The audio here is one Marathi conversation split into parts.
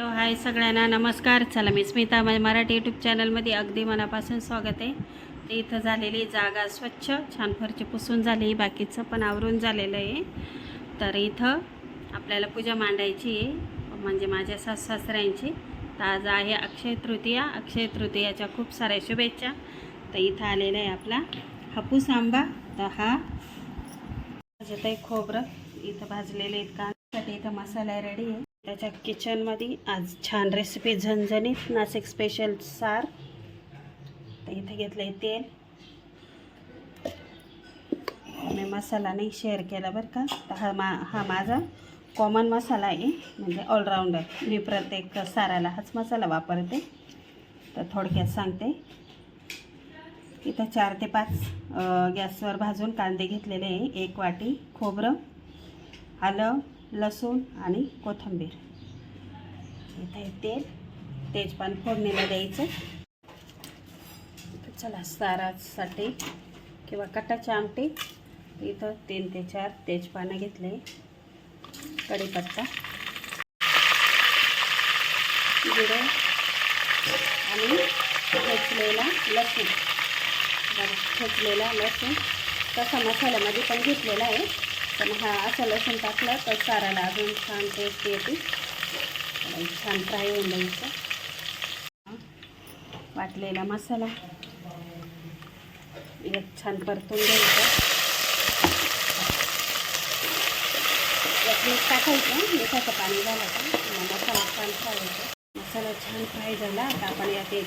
हॅलो हाय सगळ्यांना. नमस्कार. चला मी स्मिता. माझ्या मराठी यूट्यूब चॅनलमध्ये अगदी मनापासून स्वागत आहे. ते इथं झालेली जागा स्वच्छ छान फरची पुसून झाली. बाकीचं पण आवरून झालेलं आहे. तर इथं आपल्याला पूजा मांडायची आहे. म्हणजे माझ्या सास सासऱ्यांची. तर आज आहे अक्षय तृतीया. अक्षय तृतीयाच्या खूप साऱ्या शुभेच्छा. तर इथं आलेला आहे आपला हापूस आंबा. तर हा भाजत आहे खोबरं. इथं भाजलेले आहेत कांद्यासाठी इथं मसाला रेडी आहे. त्याच्या किचनमध्ये आज छान रेसिपी झणझणीत नाशिक स्पेशल सार. तर इथे घेतलं आहे तेल. मी मसाला नाही शेअर केला बरं का. तर हा मा हा माझा कॉमन मसाला आहे. म्हणजे ऑलराऊंडर मी प्रत्येक साराला हाच मसाला वापरते. तर थोडक्यात सांगते. इथं चार ते पाच गॅसवर भाजून कांदे घेतलेले आहे. एक वाटी खोबरं आलं लसूण आणि कोथिंबीर. इथे तेल. तेजपान फोडणीला द्यायचं. चला सारासाठी किंवा कटाची आमटी. इथं तीन ते चार तेजपानं घेतले. कढीपत्ता. जिरे. आणि ठेचलेला लसूण. बघा ठेचलेला लसूण. तसा मसाल्यामध्ये पण घेतलेला आहे. पण हा असं लसूण टाकलं तर साराला अजून छान टेस्ट येते. छान फ्राय होऊन द्यायचं. वाटलेला मसाला. एक छान परतून घ्यायचं. यात मीठ टाकायचं. मिठाचं पाणी झालं का? मसाला छान फ्राय होतो. मसाला छान फ्राय झाला. आता आपण यात एक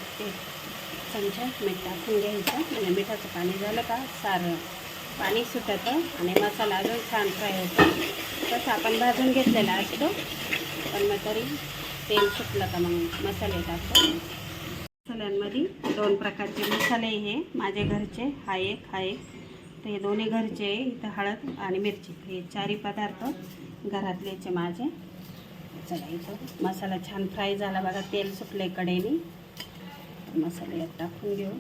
चमचा मीठ टाकून घ्यायचं. म्हणजे मिठाचं पाणी झालं का? सारं. पाणी सुटतं आणि मसाला अजून छान फ्राय होतो. तसं आपण भाजून घेतलेला असतो. पण मग तरी तेल सुटलं का मग मसाले टाकतो. मसाल्यांमध्ये दोन प्रकारचे मसाले हे माझे घरचे हा एक हा एक. तर हे दोन्ही घरचे इथं हळद आणि मिरची. हे चारही पदार्थ घरातलेचे माझे. चला इथं मसाला छान फ्राय झाला. बघा तेल सुटले कडेने. मसाले टाकून घेऊ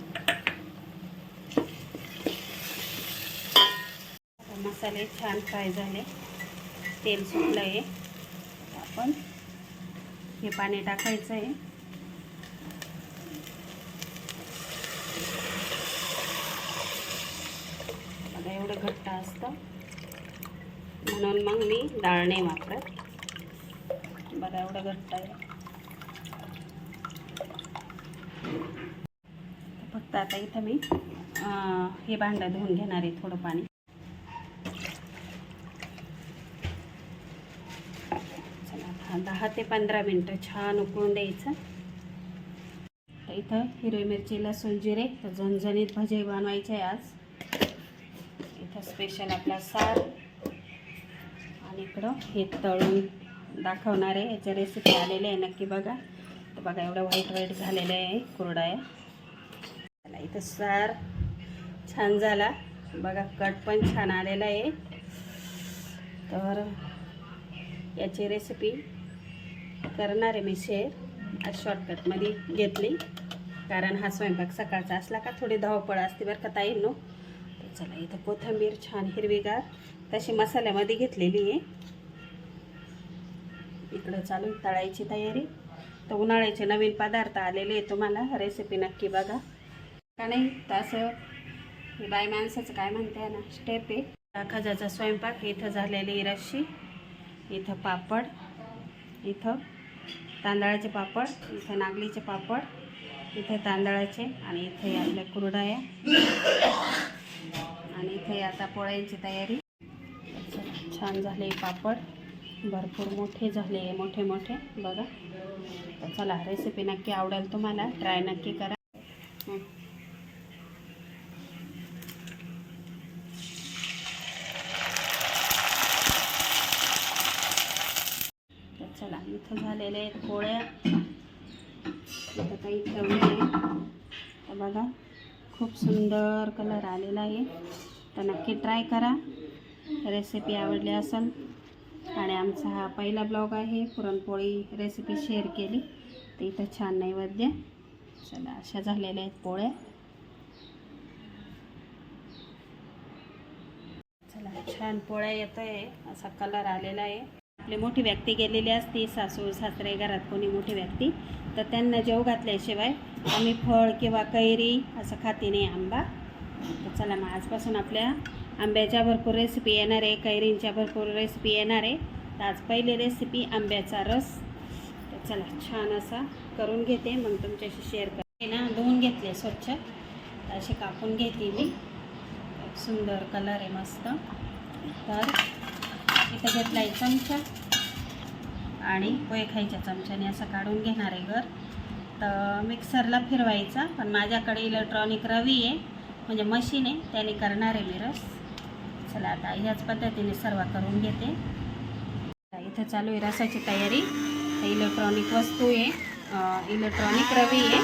आता मसाले छान फ्राय झाले. तेल सुटलं आहे आपण हे पाणी टाकायचं आहे बघा एवढं घट्ट असतं. म्हणून मग मी डाळ नाही वापरत. बघा एवढं घट्ट आहे. फक्त आता इथं मी हे भांडं धुवून घेणार आहे थोडं पाणी चला आता दहा ते पंधरा मिनटं छान उकळून द्यायचं. तर इथं हिरवी मिरची लसूण जिरे तर झणझणीत भजे बनवायचे आहे आज. इथं स्पेशल आपला सार. आणि इकडं हे तळून दाखवणार आहे. याच्या रेसिपी आलेली आहे नक्की बघा. तर बघा एवढं व्हाईट व्हाईट झालेलं आहे कुरडाया. चला इथं सार छान झाला. बघा कट पण छान आलेला आहे. तर याची रेसिपी करणार आहे मी शेअर आज शॉर्टकटमध्ये घेतली. कारण हा स्वयंपाक सकाळचा असला का थोडी धावपळ असते बरं का ताई नो तर चला इथं कोथिंबीर छान हिरवीगार तशी मसाल्यामध्ये घेतलेली आहे. इकडं चालू तळायची तयारी. तर उन्हाळ्याचे नवीन पदार्थ आलेले आहे तुम्हाला. रेसिपी नक्की बघा. का नाही? तर असं बाय माणसाचं काय म्हणते ना? स्टेप आहे. खजाचा स्वयंपाक इथं झालेली रशी इथं पापड. इथं तांदळाचे पापड इथं नागलीचे पापड इथे तांदळाचे आणि इथे आपल्या कुरडाया. आणि इथे आता पोळ्यांची तयारी. छान झाले पापड. भरपूर मोठे झाले मोठे मोठे. बघा. तर चला रेसिपी नक्की आवडेल तुम्हाला. ट्राय नक्की करा हं. तर चला झालेले आहेत पोळ्या. आता काही ठेवले तर बघा खूप सुंदर कलर आलेला आहे. तर नक्की ट्राय करा. रेसिपी आवडली असेल. आणि आमचा हा पहिला ब्लॉग आहे. पुरणपोळी रेसिपी शेअर केली. तर इथं छान नैवेद्य. चला अशा झालेल्या आहेत पोळ्या. चला छान पोळ्या येत आहे असा कलर आलेला आहे. आपली मोठी व्यक्ती गेलेली असते सासू सासरे घरात कोणी मोठी व्यक्ती तर त्यांना जेव घातल्याशिवाय आम्ही फळ किंवा कैरी असं खाती नाही आंबा. तर चला मग आजपासून आपल्या आंब्याच्या भरपूर रेसिपी येणार आहे कैरींच्या भरपूर रेसिपी येणार आहे. तर आज पहिली रेसिपी आंब्याचा रस. तर चला छान असा करून घेते मग तुमच्याशी शेअर करते. ना धुवून घेतले स्वच्छ. तर असे कापून घेते मी. सुंदर कलर आहे मस्त. तर इथं घेतला आहे चमचा. आणि पोहे खायच्या चमच्याने असं काढून घेणार आहे घर. तर मिक्सरला फिरवायचा पण माझ्याकडे इलेक्ट्रॉनिक रवी आहे म्हणजे मशीन आहे त्याने करणार आहे मी रस. चला आता ह्याच पद्धतीने सर्व करून घेते. इथं चालू आहे रसाची तयारी. तर इलेक्ट्रॉनिक वस्तू आहे. इलेक्ट्रॉनिक रवी आहे.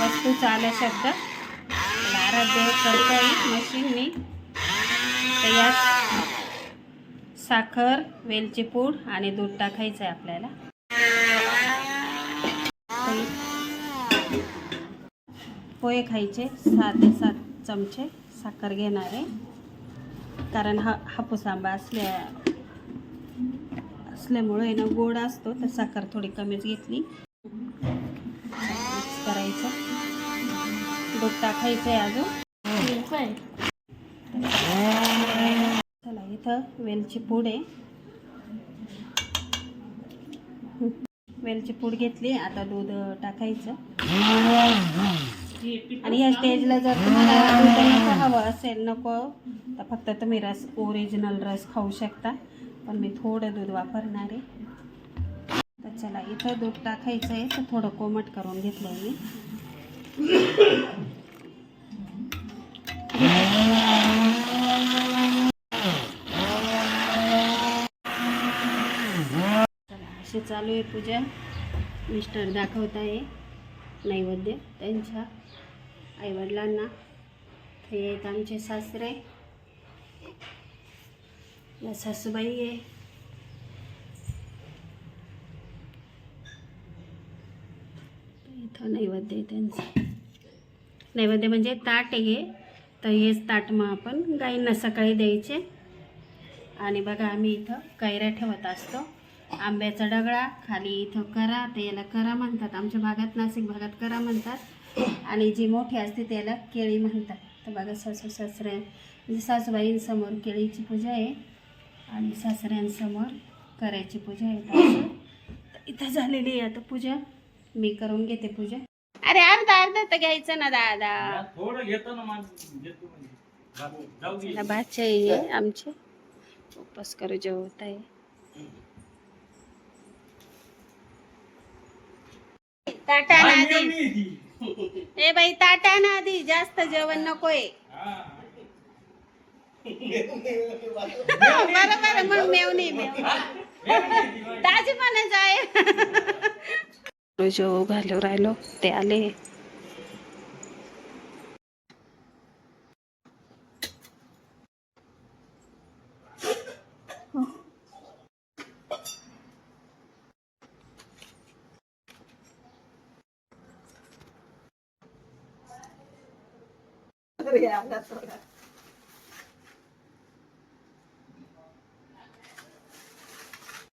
वस्तूचा आला शब्द. त्याला आराध्य करतो आहे. मशीनने तर यात साखर वेलची पूड आणि दूध टाकायचं आहे आपल्याला. पोहे खायचे सहा ते सात चमचे साखर घेणार. आहे कारण हा हापूस आंबा असल्या असल्यामुळे ना गोड असतो तर साखर थोडी कमीच घेतली. मिक्स करायचं. दूध टाकायचं आहे अजून इथं वेलची पूड आहे. वेलची पूड घेतली आता दूध टाकायचं. आणि या स्टेजला जर तुम्हाला दूध हवं असेल नको तर फक्त तुम्ही रस ओरिजिनल रस खाऊ शकता. पण मी थोडं दूध वापरणार आहे. तर चला इथं दूध टाकायचं आहे तर थोडं कोमट करून घेतलं आहे मी चला अशी चालू आहे पूजा. मिस्टर दाखवत आहे नैवेद्य त्यांच्या आईवडिलांना. हे आहेत आमचे सासरे. या सासूबाई आहे. इथं नैवेद्य आहे त्यांचं. नैवेद्य म्हणजे ताट हे. तर हेच ताट मग आपण गाईंना सकाळी द्यायचे. आणि बघा आम्ही इथं कैऱ्या ठेवत असतो. आंब्याचा डगळा खाली इथं करा तर याला करा म्हणतात. आमच्या भागात नाशिक भागात करा म्हणतात. आणि जी मोठी असते त्याला केळी म्हणतात. तर बघा सासू सासऱ्या म्हणजे सासूबाईंसमोर केळीची पूजा आहे. आणि सासऱ्यांसमोर करायची पूजा आहे. इथं झालेली आहे आता पूजा. मी करून घेते पूजा. अरे अर्धा अर्धा तर घ्यायचं ना दादा. थोडं घेतो ना म्हणजे. आहे आमचे. उपवास करू जेवत आहे ताटा ना आधी नेहमी ती. ए बाई ताटा ना आधी जास्त जेवण नकोय हा. बरं बरं. मग मेवणी ताजी म्हणायचं आहे जो घालू राहिलो. ते आले. yeah, that's okay.